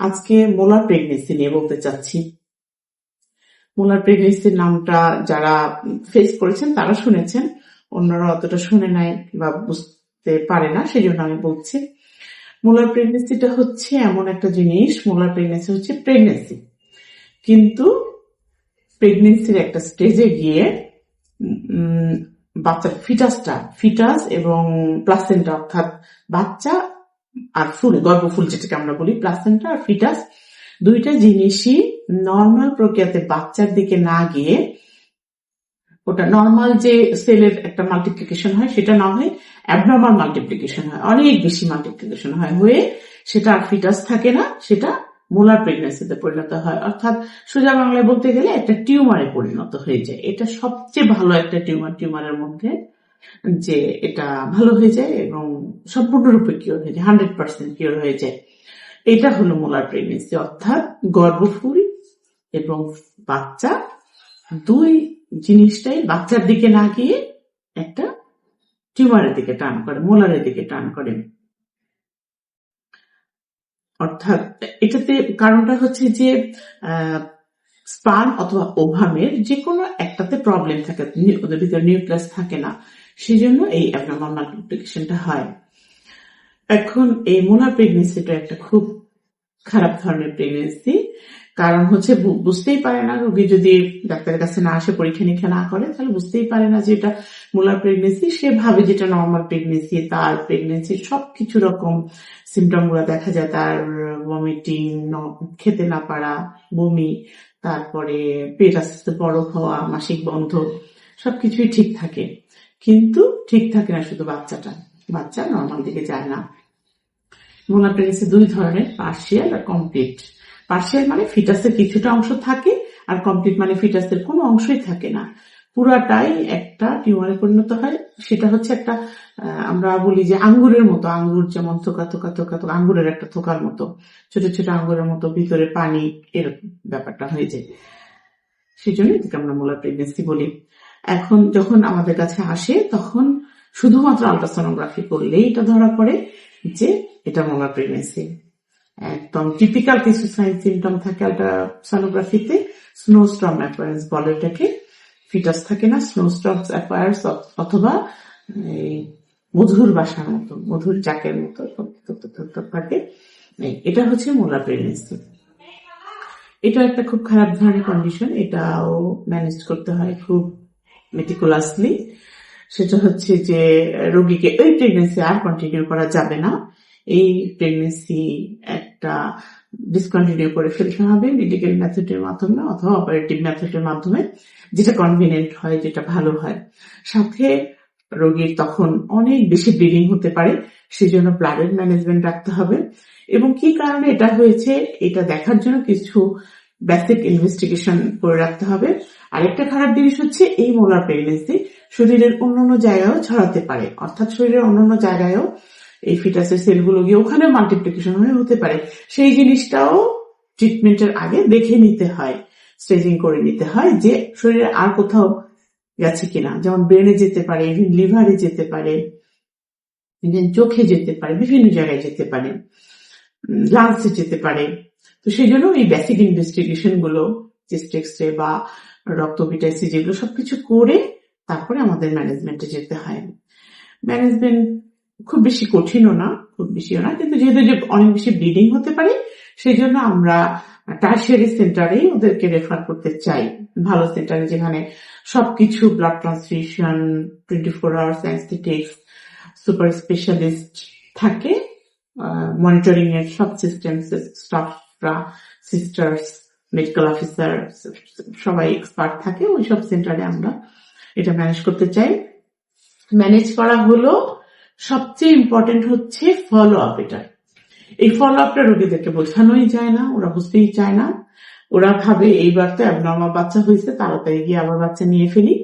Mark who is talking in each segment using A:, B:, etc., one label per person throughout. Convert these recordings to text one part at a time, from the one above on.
A: আজকে molar pregnancy নিয়ে বলতে চাচ্ছি। মোলার প্রেগনেন্সির নামটা যারা ফেস করেছেন, তারা শুনেছেন। অন্যরা অতটা শুনে নাই বা বুঝতে পারে না সেই জন্য আমি বলছি। মোলার প্রেগনেন্সিটা হচ্ছে এমন একটা জিনিস, মোলার প্রেগনেন্সি হচ্ছে প্রেগনেন্সি কিন্তু প্রেগনেন্সির একটা স্টেজে গিয়ে বাচ্চার ফিটাসটা ফিটাস এবং প্লাসেন্টা অর্থাৎ বাচ্চা আর ফুল গর্ভফুল যেটাকে আমরা বলি প্লাসেন্টা আর ফিটাস দুইটা জিনিসই নর্মাল প্রক্রিয়াতে বাচ্চার দিকে না গিয়ে ওটা নর্মাল যে সেলের একটা মাল্টিপ্লিকেশন হয়, সেটা না হয় অ্যাবনর্মাল মাল্টিপ্লিকেশন হয়, অনেক বেশি মাল্টিপ্লিকেশন হয়, হয়ে সেটা আর ফিটাস থাকে না, সেটা মোলার প্রেগনেন্সিতে পরিণত হয়। অর্থাৎ সোজা বাংলায় বলতে গেলে একটা টিউমারে পরিণত হয়ে যায়। এটা সবচেয়ে ভালো একটা টিউমার টিউমারের মধ্যে যে এটা ভালো হয়ে যায় এবং সম্পূর্ণরূপে কিওর হয়ে যায় হান্ড্রেড পার্সেন্ট কিওর হয়ে যায়। এটা হলো মোলার প্রেগনেন্সি অর্থাৎ গর্ভফুল এবং বাচ্চা দুই জিনিসটাই বাচ্চার দিকে না গিয়ে একটা টিউমারের দিকে টান করে মোলারের দিকে টান করে। অর্থাৎ এটাতে কারণটা হচ্ছে যে স্পার্ম অথবা ওভামের যে কোনো একটাতে প্রবলেম থাকে, ওদের ভিতরে নিউক্লিয়াস থাকে না। সেই জন্য এই অ্যাবনর্মাল মাল্টিপ্লিকেশনটা হয়। এখন এই মোলার প্রেগনেন্সিটা একটা খুব খারাপ ধরনের প্রেগনেন্সি কারণ হচ্ছে বুঝতেই পারে না রোগী যদি ডাক্তারের কাছে না আসে পরীক্ষা নিরীক্ষা না করে, তাহলে বুঝতেই পারে না যে এটা মোলার প্রেগনেন্সি সে ভাবে যেটা নর্মাল প্রেগনেন্সি তার প্রেগনেন্সি সবকিছু রকম সিমটমগুলো দেখা যায়। তার ভমিটিং খেতে না পারা, বমি, তারপরে পেট আস্তে বড় হওয়া, মাসিক বন্ধ, সবকিছুই ঠিক থাকে। কিন্তু ঠিক থাকে না শুধু বাচ্চাটা। বাচ্চা নর্মাল দিকে যায় না। মোলার প্রেগনেন্সি দুই ধরনের পার্শিয়াল আর কমপ্লিট পার্শিয়াল মানে ফিটাসের কিছুটা অংশ থাকে আর কমপ্লিট মানে ফিটাসের কোনো অংশই থাকে না। পুরাটাই একটা টিউমারে পরিণত হয়। সেটা হচ্ছে একটা আমরা বলি যে আঙ্গুরের মতো, আঙ্গুর যেমন থোকা থোকা থোকা থোকা, আঙ্গুরের একটা থোকার মতো। ছোট ছোট আঙ্গুরের মতো, ভিতরে পানি, এরকম ব্যাপারটা হয়ে যায়। সেই জন্য আমরা মোলার প্রেগনেন্সি বলি। এখন যখন আমাদের কাছে আসে, তখন শুধুমাত্র আলট্রাসোনোগ্রাফি করলেই এটা ধরা পড়ে যে এটা মোলার প্রেগনেন্সি একদম টিপিক্যাল কিছু সাইন সিমটম থাকে আলট্রাসোনোগ্রাফিতে স্নোস্ট্রম অ্যাপারেন্স বলে এটাকে। ফিটাস থাকে না স্নোস্ট্রম অ্যাপায়ার্স অথবা মধুর বাসার মতো, মধুর চাকের মতো থাকে। এটা হচ্ছে মোলার প্রেগনেন্সি এটা একটা খুব খারাপ ধরনের কন্ডিশন এটাও ম্যানেজ করতে হয় খুব মেটিকুলাসলি সেটা হচ্ছে যে রোগীকে ওই প্রেগনেন্সি আর কন্টিনিউ করা যাবে না। এই প্রেগনেন্সি একটা ডিসকন্টিনিউ করে ফেলতে হবে মেডিকেল মেথডের মাধ্যমে অথবা অপারেটিভ মেথডের মাধ্যমে, যেটা কনভিনিয়েন্ট হয়, যেটা ভালো হয়। সাথে রোগীর তখন অনেক বেশি ব্লিডিং হতে পারে, সেজন্য ব্লাডের ম্যানেজমেন্ট রাখতে হবে। এবং কি কারণে এটা হয়েছে, এটা দেখার জন্য কিছু বেসিক ইনভেস্টিগেশন করে রাখতে হবে। আরেকটা খারাপ জিনিস হচ্ছে এই মোলার প্রেগনেন্সি শরীরের অন্যান্য জায়গায়ও ছড়াতে পারে। অর্থাৎ শরীরের অন্যান্য জায়গায়ও এই ফিটাসের সেলগুলো গিয়ে ওখানে মাল্টিপ্লিকেশন হয়ে হতে পারে। সেই জিনিসটাও ট্রিটমেন্টের আগে দেখে নিতে হয় স্টেজিং করে নিতে হয় যে শরীরে আর কোথাও গেছে কিনা। যেমন ব্রেনে যেতে পারে ইভেন লিভারে যেতে পারে ইভেন চোখে যেতে পারে, বিভিন্ন জায়গায় যেতে পারে লাংসে যেতে পারে। তো সেই জন্য এই বেসিক ইনভেস্টিগেশনগুলো চেস্ট এক্সরে বা রক্ত বিটাইসি যেগুলো সবকিছু করে তারপরে আমাদের ম্যানেজমেন্টে যেতে হয়। ম্যানেজমেন্ট খুব বেশি কঠিনও না, খুব বেশিও না, কিন্তু যেহেতু যে অনেক বেশি ব্লিডিং হতে পারে সেই জন্য আমরা টার্সিয়ারি সেন্টারেই ওদেরকে রেফার করতে চাই। ভালো সেন্টারে যেখানে সবকিছু blood transfusion twenty four hours anaesthetics super specialist থাকে মনিটরিং এর সব সিস্টেম স্টাফরা সিস্টার্স মেডিকেল অফিসার সবাই এক্সপার্ট থাকে ওই সব সেন্টারে আমরা এটা ম্যানেজ করতে চাই। ম্যানেজ করা হলো, সবচেয়ে ইম্পর্টেন্ট হচ্ছে ফলো আপ এটা। এই ফলো আপটা রোগীদেরকে বোঝানোই যায় না, ওরা বুঝতেই চায় না। ওরা ভাবে এইবার তো অ্যাবনর্মাল বাচ্চা হয়েছে, তাড়াতাড়ি গিয়ে আবার বাচ্চা নিয়ে ফেলি।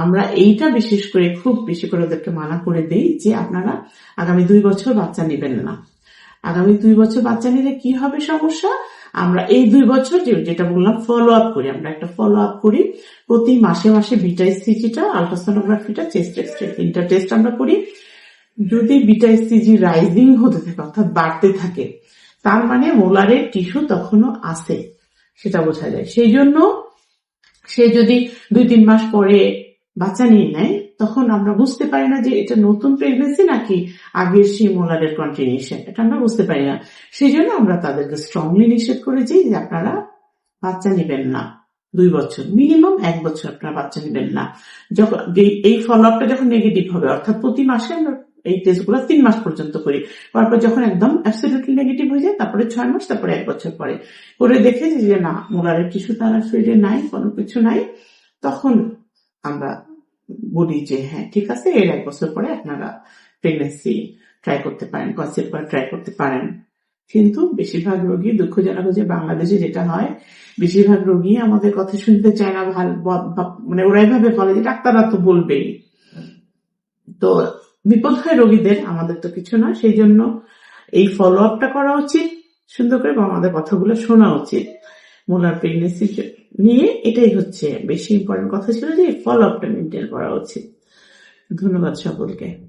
A: আমরা এইটা বিশেষ করে, খুব বেশি করে ওদেরকে মানা করে দেই যে আপনারা আগামী দুই বছর বাচ্চা নেবেন না। আগামী দুই বছর বাচ্চা নিলে কি হবে সমস্যা? আমরা এই দুই বছর যেটা বললাম ফলো আপ করি। আমরা একটা ফলো আপ করি। প্রতি মাসে মাসে বিটাই সিজিটা আলট্রাসোনোগ্রাফিটা চেস্ট এক্সরে তিনটা টেস্ট আমরা করি। যদি বিটা সিজি রাইজিং হতে থাকে, অর্থাৎ বাড়তে থাকে, তার মানে মোলারের টিস্যু তখনও আছে, সেটা বোঝা যায়। সেই জন্য সে যদি দুই তিন মাস পরে বাচ্চা নিয়ে নেয় তখন আমরা বুঝতে পারি না যে এটা নতুন প্রেগনেন্সি নাকি আগের সেই মোলারের কন্টিনিউশন এটা আমরা বুঝতে পারি না। সেই জন্য আমরা তাদেরকে স্ট্রংলি নিষেধ করেছি যে আপনারা বাচ্চা নেবেন না। দুই বছর মিনিমাম এক বছর আপনারা বাচ্চা নেবেন না। যখন এই ফলো আপটা যখন নেগেটিভ হবে, অর্থাৎ প্রতি মাসে আমরা এই টেস্টগুলো তিন মাস পর্যন্ত করি। তারপর যখন একদম অ্যাবসলিউটলি নেগেটিভ হয়ে যায়, তারপরে ছয় মাস, তারপরে এক বছর পরে। করে দেখে যে না, মোলারের কিছু তারা শরীরে নাই, কোনো কিছু নাই। তখন আমরা বলি যে হ্যাঁ ঠিক আছে, এর এক বছর পরে আপনারা প্রেগনেন্সি ট্রাই করতে পারেন কনসেপ্ট করা ট্রাই করতে পারেন। কিন্তু বেশিরভাগ রোগী দুঃখজনক যে বাংলাদেশে যেটা হয়, বেশিরভাগ রোগী আমাদের কথা শুনতে চায় না, ভালো মানে ওরা এভাবে বলে যে ডাক্তাররা তো বলবেই। তো বিপদ হয় রোগীদের, আমাদের তো কিছু না, সেই জন্য এই ফলো আপটা করা উচিত, সুন্দর করে আমাদের কথাগুলো শোনা উচিত। মোলার প্রেগনেন্সি নিয়ে এটাই হচ্ছে বেশি ইম্পর্টেন্ট কথা ছিল যে ফলো আপটা মেনটেন করা উচিত। ধন্যবাদ সকলকে।